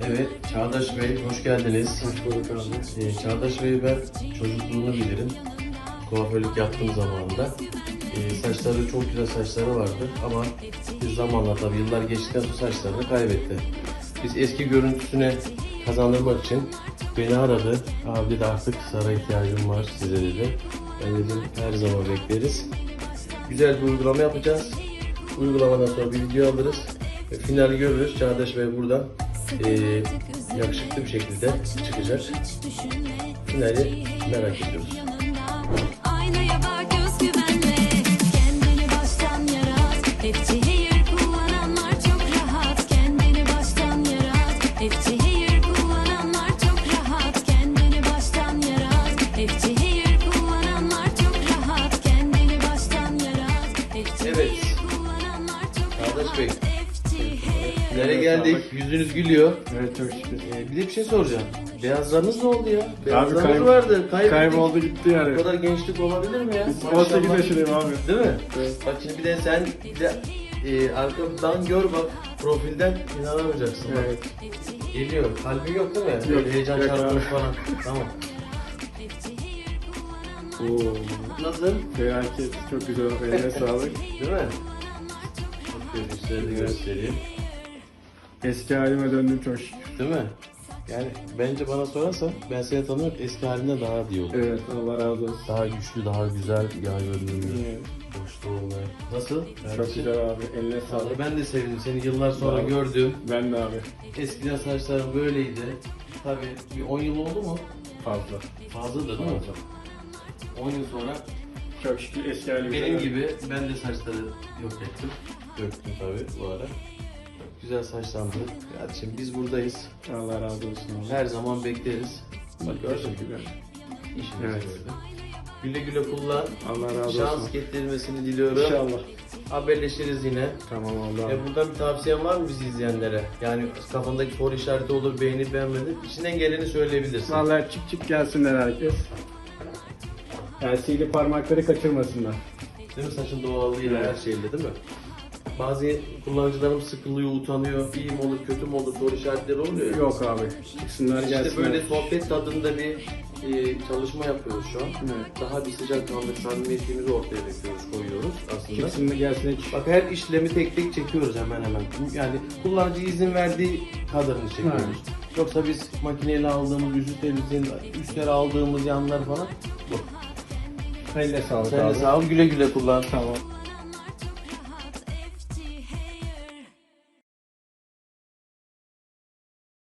Evet, Çağdaş Bey hoş geldiniz. Hoş bulduk abi. Ee, Çağdaş Bey'i ben çocukluğunu bilirim. Kuaförlük yaptığım zamanında. Ee, saçları çok güzel saçları vardı ama bir zamanla tabii yıllar geçtikten sonra saçlarını kaybetti. Biz eski görüntüsüne kazandırmak için beni aradı. Abi dedi artık sara ihtiyacım var size dedi. Ben dedim her zaman bekleriz. Güzel bir uygulama yapacağız. Uygulamadan sonra bir video alırız. Ve finali görürüz. Çağdaş Bey buradan eee, yakışıklı bir şekilde çıkacak. Finali merak ediyoruz. Evet. Çağdaş Bey. Finale geldik. Yüzünüz gülüyor. Evet çok şükür. Ee, bir de bir şey soracağım. Beyazlarınız ne oldu ya? Beyazlarınız kayb- vardı. Kaybettik. Kayboldu gitti yani. Bu kadar gençlik olabilir mi ya? 18 Maşallah. yaşındayım abi. Değil mi? Evet. Bak şimdi bir de sen bir de e, arkamdan gör bak profilden inanamayacaksın. Bak, Evet. Geliyor. Kalbin yok değil mi? Böyle heyecan yok çarpmış abi. falan. Tamam. Oo. Nasıl? Felaket. Çok güzel. Eline sağlık. Değil mi? Size de göstereyim. Eski halime döndüm çok şükür. Değil mi? Yani bence bana sorarsan ben seni tanıyorum eski halinden daha olur. Evet Allah razı olsun. Daha güçlü, daha güzel yağ görünümlü. Evet. Hoşlu olmaya. Nasıl? Çok Kardeşim? güzel abi. Eline sağlık. Vallahi ben de sevdim. Seni yıllar sonra Bravo. gördüm. Ben de abi. Eskiden saçlarım böyleydi. Tabii bir 10 yıl oldu mu? Fazla. Fazladır değil mi? 10 yıl sonra Çok şükür eski halime benim döndüm. gibi ben de saçları yok ettim. Döktüm tabii bu ara. Güzel saçlandı. Kardeşim biz buradayız. Allah razı olsun abi. Her zaman bekleriz. Bak gördün mü? Teşekkürler. İşimiz Evet. böyle. Güle güle kullan. Allah razı Şans olsun. getirmesini diliyorum. İnşallah. Haberleşiriz yine. Tamam oldu E abi. buradan bir tavsiyen var mı bizi izleyenlere? Yani kafandaki soru işareti olur, beğenip beğenmedin. İçinden geleni söyleyebilirsin. Vallahi çık çık gelsinler herkes. LCD parmakları kaçırmasınlar. Değil mi? Saçın doğallığıyla Evet. her şeyle değil mi? Bazı kullanıcılarım sıkılıyor, utanıyor. İyi mi olur, kötü mü olur soru işaretleri oluyor. ya. Yok abi. Çıksınlar gelsinler. İşte böyle sohbet tadında bir e, çalışma yapıyoruz şu an. Evet. Daha bir sıcakkanlık, samimiyetimizi ortaya döküyoruz, koyuyoruz aslında. Çıksınlar gelsin hiç. Bak her işlemi tek tek çekiyoruz hemen hemen. Yani kullanıcı izin verdiği kadarını çekiyoruz. Yoksa biz makineyle aldığımız yüzüklerimizin üstleri aldığımız yanlar falan bu. Eline sağlık Sen de abi. sağ ol güle güle kullan. Tamam.